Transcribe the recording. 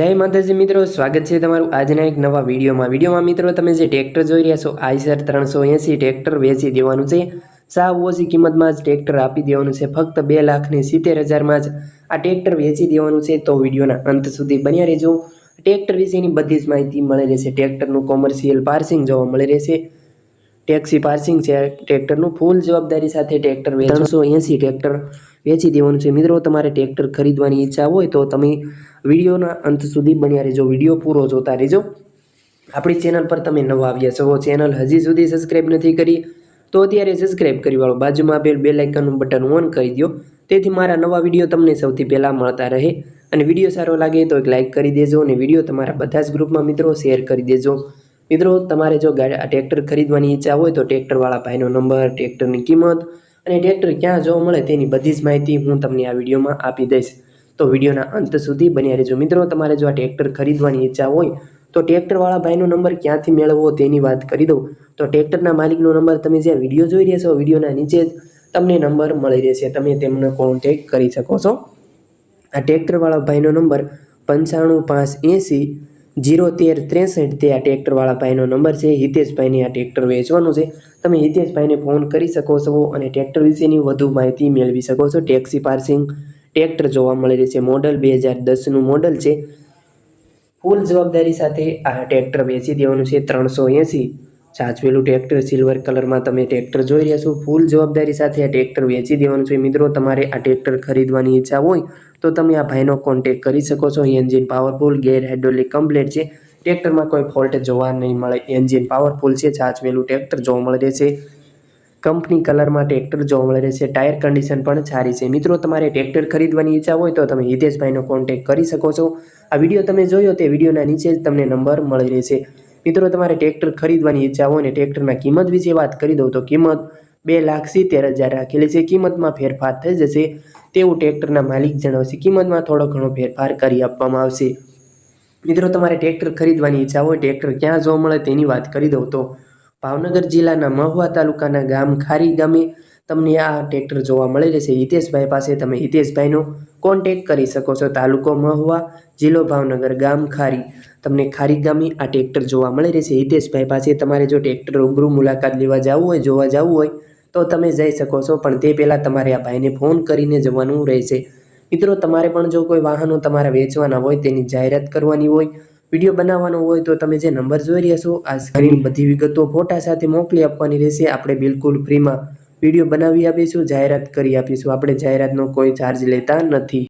જય માતાજી મિત્રો, સ્વાગત છે તમારું આજના એક નવા વિડીયોમાં. વિડીયોમાં મિત્રો, તમે જે ટ્રેક્ટર જોઈ રહ્યા છો, આઈસર ત્રણસો એંસી ટ્રેક્ટર વેચી દેવાનું છે. સાવ ઓછી કિંમતમાં જ ટ્રેક્ટર આપી દેવાનું છે. ફક્ત બે લાખની સિત્તેર હજારમાં જ આ ટ્રેક્ટર વેચી દેવાનું છે. તો વિડીયોના અંત સુધી બન્યા રહેજો. ટ્રેક્ટર વિશેની બધી જ માહિતી મળી રહેશે. ટ્રેક્ટરનું કોમર્શિયલ પાર્સિંગ જોવા મળી રહેશે. ટેક્સી પાર્સિંગ છે. ટ્રેક્ટરનું ફૂલ જવાબદારી સાથે ટ્રેક્ટર ત્રણસો એંસી ટ્રેક્ટર વેચી દેવાનું છે. મિત્રો, તમારે ટ્રેક્ટર ખરીદવાની ઈચ્છા હોય તો તમે વિડીયોના અંત સુધી બન્યા રહેજો. વીડિયો પૂરો જોતા રહેજો. આપણી ચેનલ પર તમે નવા આવ્યા છો. ચેનલ હજી સુધી સબસ્ક્રાઈબ નથી કરી તો અત્યારે સબસ્ક્રાઈબ કરી વાળો. બાજુમાં આપેલ બે લાઇકનનું બટન ઓન કરી દો તેથી મારા નવા વીડિયો તમને સૌથી પહેલાં મળતા રહે. અને વીડિયો સારો લાગે તો એક લાઇક કરી દેજો અને વીડિયો તમારા બધા જ ગ્રુપમાં મિત્રો શેર કરી દેજો. મિત્રો, તમારે જો ટ્રેક્ટર ખરીદવાની ઈચ્છા હોય તો ટ્રેક્ટરવાળા ભાઈનો નંબર, ટ્રેક્ટરની કિંમત અને ટ્રેક્ટર ક્યાં જોવા મળે તેની બધી જ માહિતી હું તમને આ વિડીયોમાં આપી દઈશ. તો વિડીયોના અંત સુધી બન્યા રહેજો. મિત્રો, તમારે જો આ ટ્રેક્ટર ખરીદવાની ઈચ્છા હોય તો ટ્રેક્ટરવાળા ભાઈનો નંબર ક્યાંથી મેળવવો તેની વાત કરી દઉં. તો ટ્રેક્ટરના માલિકનો નંબર તમે જે વીડિયો જોઈ રહ્યા છો, વિડીયોના નીચે જ તમને નંબર મળી રહેશે. તમે તેમને કોન્ટેક કરી શકો છો. આ ટ્રેક્ટરવાળા ભાઈનો નંબર પંચાણું પાંચ એંસી જીરો તેર ત્રેસઠ તે આ ટ્રેક્ટરવાળા ભાઈનો નંબર છે. હિતેશભાઈને આ ટ્રેક્ટર વેચવાનું છે. તમે હિતેશભાઈને ફોન કરી શકો છો અને ટ્રેક્ટર વિશેની વધુ માહિતી મેળવી શકો છો. ટેક્સી પાર્સિંગ ટ્રેક્ટર જોવા મળી રહેશે મોડલ બે હજાર દસનું મોડલ છે. ફૂલ જવાબદારી સાથે આ ટ્રેક્ટર વેચી દેવાનું છે. ત્રણસો એંસી સાચવેલું ટ્રેક્ટર સિલ્વર કલરમાં તમે ટ્રેક્ટર જોઈ રહ્યા છો. ફૂલ જવાબદારી સાથે આ ટ્રેક્ટર વેચી દેવાનું છે. મિત્રો, તમારે આ ટ્રેક્ટર ખરીદવાની ઈચ્છા હોય તો તમે આ ભાઈનો કોન્ટેક કરી શકો છો. Engine powerful gear hydraulic complete છે. ટ્રેક્ટરમાં કોઈ ફોલ્ટ જોવા નહીં મળે. એન્જિન પાવરફુલ છે. સાચવેલું ટ્રેક્ટર જોવા મળે છે. કંપની કલરમાં ટ્રેક્ટર જોવા મળે રહેશે ટાયર કન્ડિશન પણ સારી છે. મિત્રો, તમારે ટ્રેક્ટર ખરીદવાની ઈચ્છા હોય તો તમે હિતેશભાઈનો કોન્ટેક કરી શકો છો. આ વીડિયો તમે જોયો તે વિડીયોના નીચે જ તમને નંબર મળી રહેશે. મિત્રો, તમારે ટ્રેક્ટર ખરીદવાની ઈચ્છા હોય ને ટ્રેક્ટરના કિંમત વિશે વાત કરી દઉં તો કિંમત બે લાખ સિત્તેર હજાર રાખેલી છે. કિંમતમાં ફેરફાર થઈ જશે તેવું ટ્રેક્ટરના માલિક જણાવશે. કિંમતમાં થોડો ઘણો ફેરફાર કરી આપવામાં આવશે. મિત્રો, તમારે ટ્રેક્ટર ખરીદવાની ઈચ્છા હોય ટ્રેક્ટર ક્યાં જોવા મળે તેની વાત કરી દઉં તો ભાવનગર જિલ્લાના મહુવા તાલુકાના ગામ ખારી ગામે તમને આ ટ્રેક્ટર જોવા મળી રહેશે. હિતેશભાઈ પાસે તમે હિતેશભાઈનો કોન્ટેક કરી શકો છો. તાલુકો મહુવા, જિલ્લો ભાવનગર, ગામ ખારી. તમને ખારી ગામે આ ટ્રેક્ટર જોવા મળી રહેશે. હિતેશભાઈ પાસે તમારે જો ટ્રેક્ટર રૂબરૂ મુલાકાત લેવા જવું હોય, જોવા જવું હોય, તો તમે જઈ શકો છો. પણ તે પહેલાં તમારે આ ભાઈને ફોન કરીને જવાનું રહેશે. મિત્રો, તમારે પણ જો કોઈ વાહનો તમારે વેચવાના હોય, તેની જાહેરાત કરવાની હોય વીડિયો બનાવવાનો હોય તો તમે જે નંબર જોઈ રહ્યા છો, આ સ્ક્રીન બધી વિગતો ફોટા સાથે મોકલી આપવાની રહેશે. આપણે બિલકુલ ફ્રીમાં વીડિયો બનાવી આપીશું, જાહેરાત કરી આપીશું. આપણે જાહેરાતનો કોઈ ચાર્જ લેતા નથી.